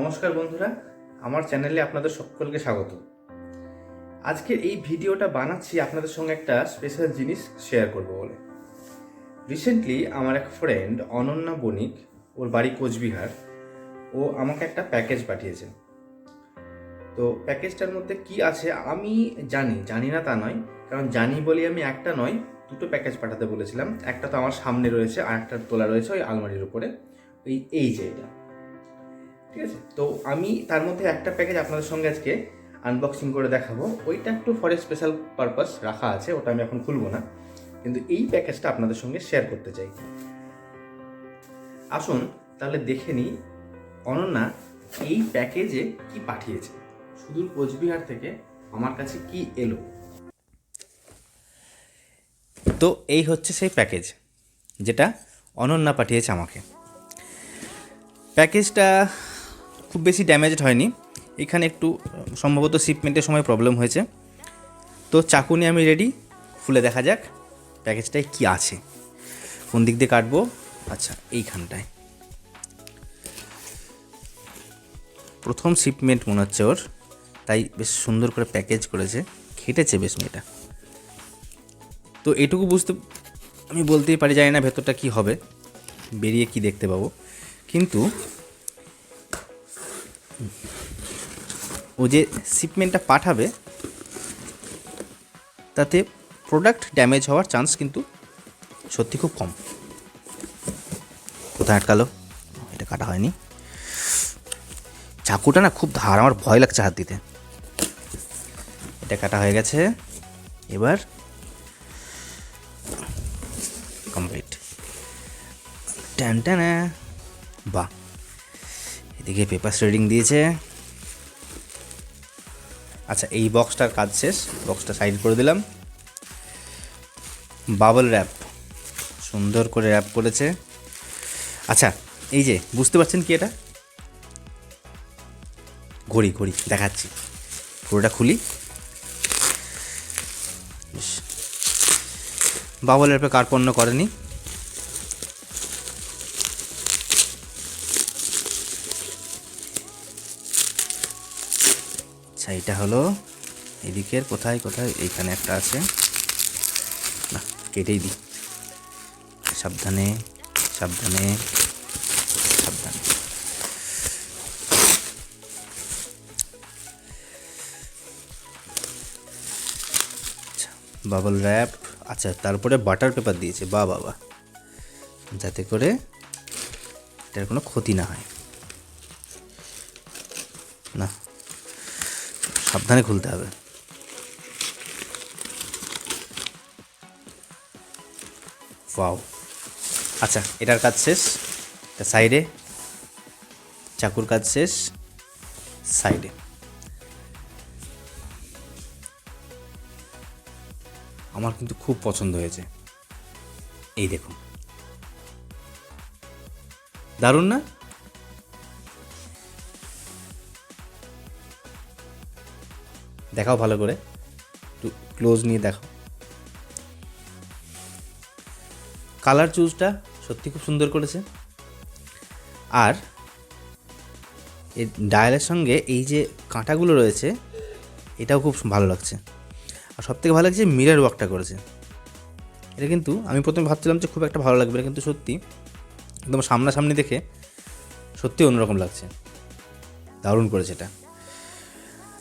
নমস্কার বন্ধুরা, আমার চ্যানেলে আপনাদের সকলকে স্বাগত। আজকের এই ভিডিওটা বানাচ্ছি আপনাদের সঙ্গে একটা স্পেশাল জিনিস শেয়ার করব বলে। রিসেন্টলি আমার এক ফ্রেন্ড অনন্যা বণিক, ওর বাড়ি কোচবিহার, ও আমাকে একটা প্যাকেজ পাঠিয়েছে তো প্যাকেজটার মধ্যে কি আছে আমি জানি জানি না তা নয়, কারণ জানি বলি আমি একটা নয়, দুটো প্যাকেজ পাঠাতে বলেছিলাম। একটা তো আমার সামনে রয়েছে, আর একটা তোলা রয়েছে ওই আলমারির উপরে। ওই এই যে এটা। ঠিক আছে। তো আমি তার মধ্যে একটা প্যাকেজ আপনাদের সঙ্গে আজকে আনবক্সিং করে দেখাবো। ওইটা একটু ফর স্পেশাল পারপাস রাখা আছে, ওটা আমি এখন খুলবো না। কিন্তু এই প্যাকেজটা আপনাদের সঙ্গে শেয়ার করতে চাই। আসুন, তাহলে দেখে নিই অনন্যা এই প্যাকেজে কি পাঠিয়েছে। সুদূর কোচবিহার থেকে আমার কাছে কি এলো। তো এই হচ্ছে সেই প্যাকেজ যেটা অনন্যা পাঠিয়েছে আমাকে। প্যাকেজটা খুব বেশি ড্যামেজড হয়নি। এখানে একটু সম্ভবত শিপমেন্টের সময় প্রবলেম হয়েছে। তো চাকু নিয়ে আমি রেডি খুলে দেখা যাক প্যাকেজটায় কি আছে। কোন দিক দিয়ে কাটবো? আচ্ছা এইখানটায়। প্রথম শিপমেন্ট মনে হচ্ছে ওর। তাই বেশ সুন্দর করে প্যাকেজ করেছে। খেটেছে বেশ মেয়েটা। তো এটুকু বুঝতে, আমি বলতেই পারি, জানি না ভেতরটা কি হবে। বেরিয়ে কি দেখতে পাবো। কিন্তু ও যে শিপমেন্টটা পাঠাবে, তাতে প্রোডাক্ট ড্যামেজ হওয়ার চান্স কিন্তু সত্যি খুব কম। কোথায় আটকালো? এটা কাটা হয়নি। চাকুটা না খুব ধার, আমার ভয় লাগছে হাত দিতে। এটা কাটা হয়ে গেছে। এবার কমপ্লিট ট্যান ট্যানা, বাহ। এদিকে পেপার শেডিং দিয়েছে। আচ্ছা এই বক্সটার কাজ শেষ। বক্সটা সাইড করে দিলাম। বাবল র্যাপ সুন্দর করে র্যাপ করেছে। আচ্ছা এই যে, বুঝতে পারছেন কি এটা? ঘড়ি ঘড়ি, দেখাচ্ছি। পুরোটা খুলি। বাবল র্যাপে কার্পণ্য করেনি। আচ্ছা এটা হলো এদিকের, কোথায় কোথায়? এইখানে একটা আছে। না, কেটেই দিই। সাবধানে সাবধানে সাবধানে। আচ্ছা বাবল র্যাপ আচ্ছা তারপরে বাটার পেপার দিয়েছে। বা বাবা যাতে করে এটার কোনো ক্ষতি না হয়। না সাবধানে খুলতে হবে। ওয়াও। আচ্ছা এটার কাজ শেষ। এটা সাইডে। চাকুর কাজ শেষ। সাইডে। আমার কিন্তু খুব পছন্দ হয়েছে। এই দেখুন। দারুণ না? দেখাও ভালো করে। একটু ক্লোজ নিয়ে দেখো। কালার চুজটা সত্যি খুব সুন্দর করেছে। আর এই ডায়ালের সঙ্গে এই যে কাঁটাগুলো রয়েছে, এটাও খুব ভালো লাগছে। আর সবথেকে ভালো লাগছে মিরার ওয়ার্কটা করেছে। এটা কিন্তু আমি প্রথমে ভাবছিলাম যে খুব একটা ভালো লাগবে কিন্তু সত্যি একদম সামনাসামনি দেখে সত্যি অন্যরকম লাগছে। দারুণ করেছে এটা।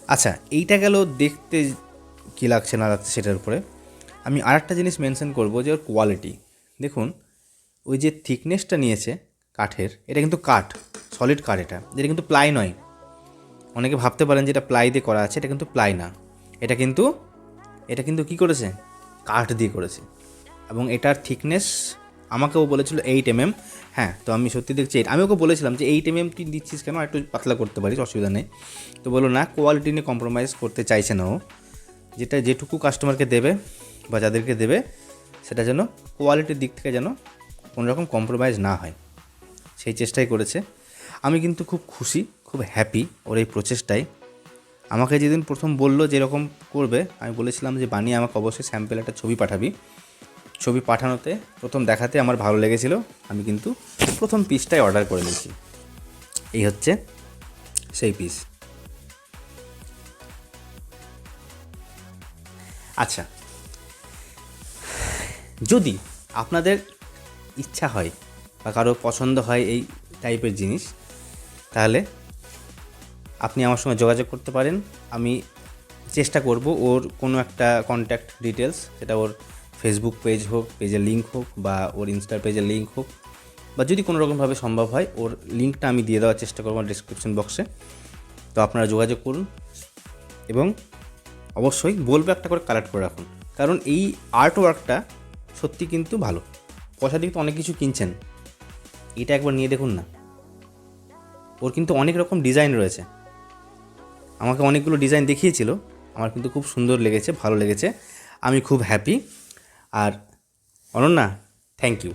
আচ্ছা এইটা গেল দেখতে কী লাগছে না লাগছে সেটার উপরে। আমি আর একটা জিনিস মেনশন করব যে ওর কোয়ালিটি দেখুন, ওই যে থিকনেসটা নিয়েছে কাঠের, এটা কিন্তু কাঠ সলিড কাঠ এটা। এটা কিন্তু প্লাই নয়। অনেকে ভাবতে পারেন যে এটা প্লাই দিয়ে করা আছে, এটা কিন্তু প্লাই না। এটা কিন্তু এটা কিন্তু কি করেছে? কাঠ দিয়ে করেছে। এবং এটার থিকনেস আমাকেও বলেছিল এইট এম হ্যাঁ তো আমি সত্যি দেখছি eight- আমি ওকে বলেছিলাম যে এইট এম এম তুই দিচ্ছিস কেন? একটু পাতলা করতে পারিস, অসুবিধা নেই। তো বলল, না কোয়ালিটি নিয়ে কম্প্রোমাইজ করতে চাইছে না ও। যেটা যেটুকু কাস্টমারকে দেবে বা যাদেরকে দেবে, সেটা যেন কোয়ালিটির দিক থেকে যেন কোনো রকম কম্প্রোমাইজ না হয়। সেই চেষ্টাই করেছে। আমি কিন্তু খুব খুশি, খুব হ্যাপি ওর এই প্রচেষ্টায়। আমাকে যেদিন প্রথম বলল যেরকম করবে, আমি বলেছিলাম যে, বানিয়ে আমাকে অবশ্যই স্যাম্পেল একটা ছবি পাঠাবি। ছবি পাঠানোতে প্রথম দেখাতে আমার ভালো লেগেছিল। আমি কিন্তু প্রথম পিসটাই অর্ডার করে নিয়েছি। এই হচ্ছে সেই পিস আচ্ছা। যদি আপনাদের ইচ্ছা হয় বা কারও পছন্দ হয় এই টাইপের জিনিস, তাহলে আপনি আমার সঙ্গে যোগাযোগ করতে পারেন। আমি চেষ্টা করব ওর কোনো একটা কন্ট্যাক্ট ডিটেলস সেটা ওর ফেসবুক পেজ হোক পেজের লিঙ্ক হোক বা ওর ইনস্টার পেজের লিঙ্ক হোক বা যদি কোনো রকমভাবে সম্ভব হয়, ওর লিঙ্কটা আমি দিয়ে দেওয়ার চেষ্টা করব ডিসক্রিপশন বক্সে তো আপনারা যোগাযোগ করুন এবং অবশ্যই বলব একটা করে কালেক্ট করে রাখুন। কারণ এই আর্ট ওয়ার্কটা সত্যি কিন্তু ভালো। পয়সা দিয়ে তো অনেক কিছু কিনছেন। এটা একবার নিয়ে দেখুন না। ওর কিন্তু অনেক রকম ডিজাইন রয়েছে। আমাকে অনেকগুলো ডিজাইন দেখিয়েছিল। আমার কিন্তু খুব সুন্দর লেগেছে, ভালো লেগেছে। আমি খুব হ্যাপি আর অনন্যা থ্যাংক ইউ